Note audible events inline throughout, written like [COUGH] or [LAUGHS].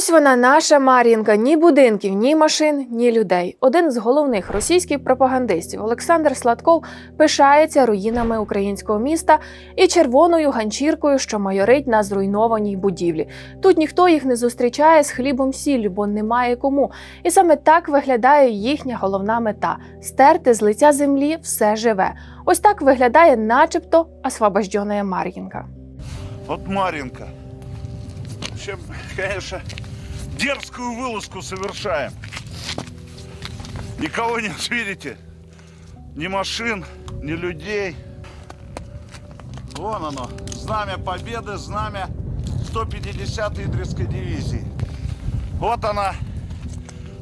Ось вона, наша Мар'їнка. Ні будинків, ні машин, ні людей. Один з головних російських пропагандистів Олександр Сладков пишається руїнами українського міста і червоною ганчіркою, що майорить на зруйнованій будівлі. Тут ніхто їх не зустрічає з хлібом сіллю, бо немає кому. І саме так виглядає їхня головна мета стерти з лиця землі все живе. Ось так виглядає, начебто, освобождена Мар'їнка. Вот Маринка. Вообще, конечно, дерзкую вылазку совершаем. Никого нет, [LAUGHS] видите? Ни машин, ни людей. Вон оно, знамя Победы, знамя 150-й Идрисской дивизии. Вот она,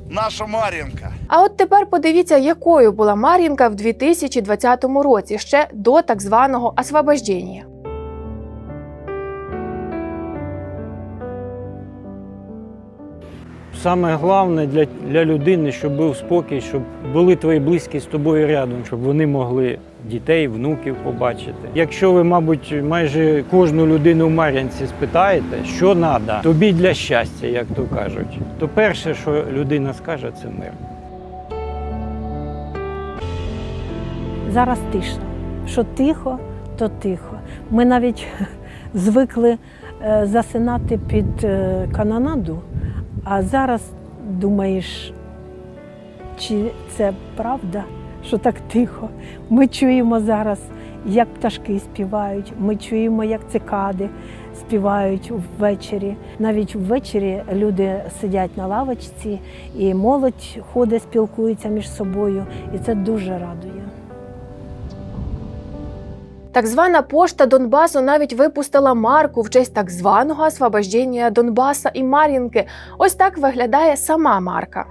наша Маринка. А от тепер подивіться, якою була Мар'їнка в 2020 році, ще до так званого освобождення. Саме головне для, для людини, щоб був спокій, щоб були твої близькі з тобою рядом, щоб вони могли дітей, внуків побачити. Якщо ви, мабуть, майже кожну людину в Мар'янці спитаєте, що треба тобі для щастя, як то кажуть, то перше, що людина скаже, це мир. Зараз тиша. Що тихо, то тихо. Ми навіть [LAUGHS] звикли е, засинати під е, канонаду, а зараз думаєш, чи це правда, що так тихо. Ми чуємо зараз, як пташки співають, ми чуємо, як цикади співають ввечері. Навіть ввечері люди сидять на лавочці, і молодь ходить, спілкується між собою, і це дуже радує. Так звана пошта Донбасу навіть випустила марку в честь так званого освобождення Донбаса і Мар'їнки. Ось так виглядає сама марка.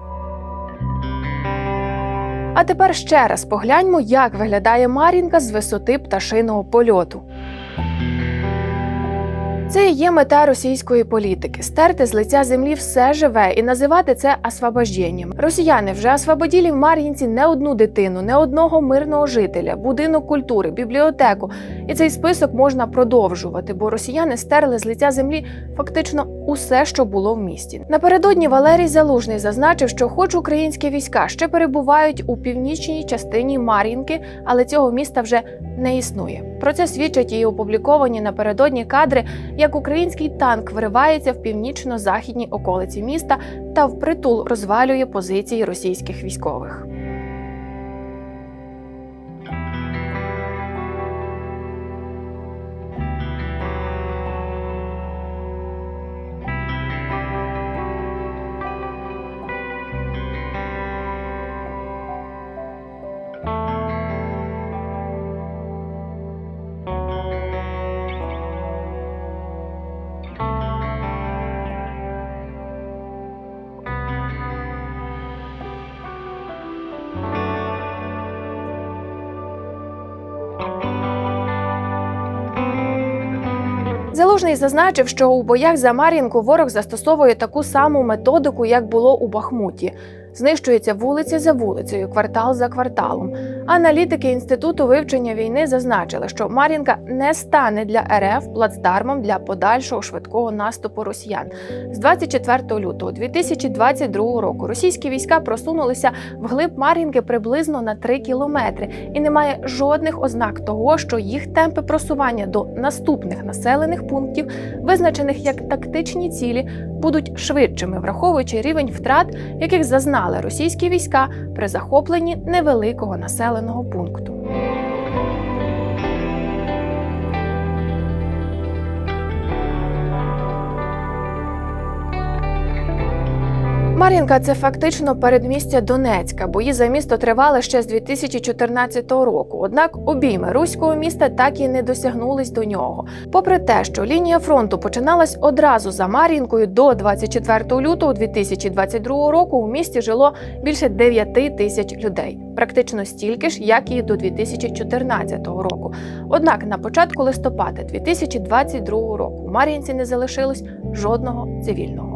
А тепер ще раз погляньмо, як виглядає Мар'їнка з висоти пташиного польоту. Це і є мета російської політики стерти з лиця землі все живе і називати це освобожденням. Росіяни вже освободили в Мар'їнці не одну дитину, не одного мирного жителя, будинок культури, бібліотеку. І цей список можна продовжувати, бо росіяни стерли з лиця землі фактично усе, що було в місті. Напередодні Валерій Залужний зазначив, що, хоч українські війська ще перебувають у північній частині Мар'їнки, але цього міста вже не існує. Про це свідчать і опубліковані напередодні кадри, як український танк виривається в північно-західній околиці міста та впритул розвалює позиції російських військових. Залужний зазначив, що у боях за Мар'їнку ворог застосовує таку саму методику, як було у Бахмуті. Знищується вулиця за вулицею, квартал за кварталом. Аналітики інституту вивчення війни зазначили, що Мар'їнка не стане для РФ плацдармом для подальшого швидкого наступу росіян. З 24 лютого 2022 року російські війська просунулися вглиб Мар'їнки приблизно на 3 кілометри, і немає жодних ознак того, що їх темпи просування до наступних населених пунктів, визначених як тактичні цілі, будуть швидшими, враховуючи рівень втрат, яких зазнали російські війська при захопленні невеликого населеного пункту. Мар'їнка це фактично передмістя Донецька. Бої за місто тривали ще з 2014 року. Однак обійми руського міста так і не досягнулись до нього. Попри те, що лінія фронту починалась одразу за Мар'їнкою до 24 лютого 2022 року. У місті жило більше 9 тисяч людей, практично стільки ж, як і до 2014 року. Однак на початку листопада 2022 року Мар'їнці не залишилось жодного цивільного.